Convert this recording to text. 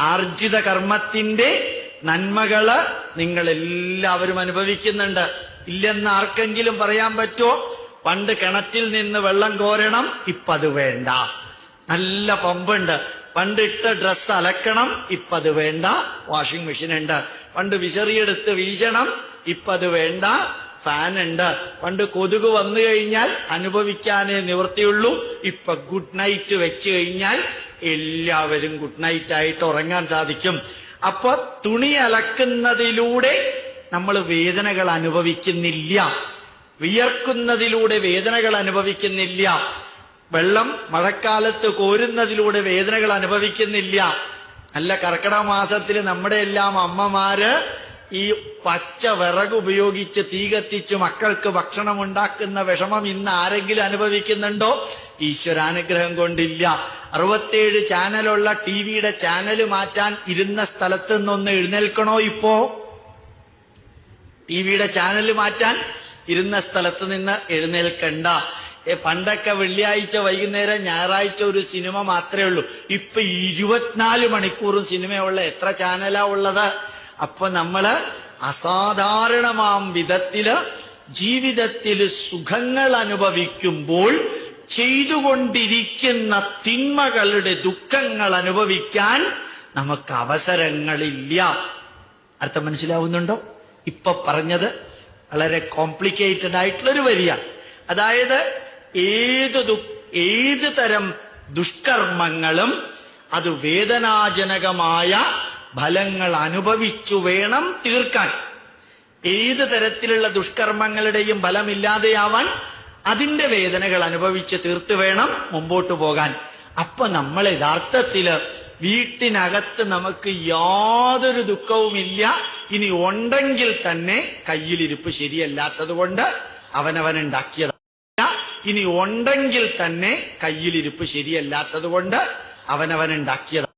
ആർജിത കർമ്മത്തിന്റെ നന്മകൾ നിങ്ങൾ എല്ലാവരും അനുഭവിക്കുന്നുണ്ട്. ഇല്ലെന്ന് ആർക്കെങ്കിലും പറയാൻ പറ്റുമോ പണ്ട് കിണറ്റിൽ നിന്ന് വെള്ളം കോരണം ഇപ്പത് വേണ്ട. നല്ല പമ്പുണ്ട്. പണ്ട് ഇട്ട ഡ്രസ്സ് അലക്കണം ഇപ്പത് വേണ്ട. വാഷിംഗ് മെഷീൻ ഉണ്ട് പണ്ട് വിശറിയെടുത്ത് വീശണം ഇപ്പത് വേണ്ട. ഫാൻ ഉണ്ട് പണ്ട് കൊതുക് വന്നു കഴിഞ്ഞാൽ അനുഭവിക്കാനേ നിവൃത്തിയുള്ളൂ. ഇപ്പൊ ഗുഡ് നൈറ്റ് വെച്ച് കഴിഞ്ഞാൽ എല്ലാവരും ഗുഡ് നൈറ്റ് ആയിട്ട് ഉറങ്ങാൻ സാധിക്കും. അപ്പൊ തുണി അലക്കുന്നതിലൂടെ നമ്മൾ വേദനകൾ അനുഭവിക്കുന്നില്ല. വിയർക്കുന്നതിലൂടെ വേദനകൾ അനുഭവിക്കുന്നില്ല. വെള്ളം മഴക്കാലത്ത് കോരുന്നതിലൂടെ വേദനകൾ അനുഭവിക്കുന്നില്ല. നല്ല കർക്കിടക മാസത്തിൽ നമ്മുടെ എല്ലാം അമ്മമാര് ഈ പച്ച വിറക് ഉപയോഗിച്ച് തീ കത്തിച്ച് മക്കൾക്ക് ഭക്ഷണം ഉണ്ടാക്കുന്ന വിഷമം ഇന്ന് ആരെങ്കിലും അനുഭവിക്കുന്നുണ്ടോ? ഈശ്വരാനുഗ്രഹം കൊണ്ടില്ല. അറുപത്തേഴ് ചാനലുള്ള ടി വിയുടെ ചാനൽ മാറ്റാൻ ഇരുന്ന സ്ഥലത്ത് നിന്നൊന്ന് എഴുന്നേൽക്കണോ ഇപ്പോ? ടി വിയുടെ ചാനൽ മാറ്റാൻ ഇരുന്ന സ്ഥലത്ത് നിന്ന് എഴുന്നേൽക്കണ്ട. പണ്ടൊക്കെ വെള്ളിയാഴ്ച വൈകുന്നേരം ഞായറാഴ്ച ഒരു സിനിമ മാത്രമേ ഉള്ളൂ. ഇപ്പൊ ഇരുപത്തിനാല് മണിക്കൂറും സിനിമയുള്ള എത്ര ചാനലാ ഉള്ളത്? അപ്പൊ നമ്മൾ അസാധാരണമാം വിധത്തിൽ ജീവിതത്തിൽ സുഖങ്ങൾ അനുഭവിക്കുമ്പോൾ ചെയ്തുകൊണ്ടിരിക്കുന്ന തിന്മകളുടെ ദുഃഖങ്ങൾ അനുഭവിക്കാൻ നമുക്ക് അവസരങ്ങളില്ല. അർത്ഥം മനസ്സിലാവുന്നുണ്ടോ? ഇപ്പൊ പറഞ്ഞത് വളരെ കോംപ്ലിക്കേറ്റഡ് ആയിട്ടുള്ളൊരു വരിയാണ്. അതായത് ഏത് ഏത് തരം ദുഷ്കർമ്മങ്ങളും അത് വേദനാജനകമായ ഫലങ്ങൾ അനുഭവിച്ചു വേണം തീർക്കാൻ. ഏത് തരത്തിലുള്ള ദുഷ്കർമ്മങ്ങളുടെയും ഫലമില്ലാതെയാവാൻ അതിന്റെ വേദനകൾ അനുഭവിച്ച് തീർത്തു വേണം മുമ്പോട്ട് പോകാൻ. അപ്പൊ നമ്മൾ യഥാർത്ഥത്തിൽ വീട്ടിനകത്ത് നമുക്ക് യാതൊരു ദുഃഖവുമില്ല. ഇനി ഉണ്ടെങ്കിൽ തന്നെ കയ്യിലിരിപ്പ് ശരിയല്ലാത്തത് കൊണ്ട് അവനവനുണ്ടാക്കിയതാണ് ഇനി ഉണ്ടെങ്കിൽ തന്നെ കയ്യിലിരിപ്പ് ശരിയല്ലാത്തത് കൊണ്ട് അവനവനുണ്ടാക്കിയതാണ്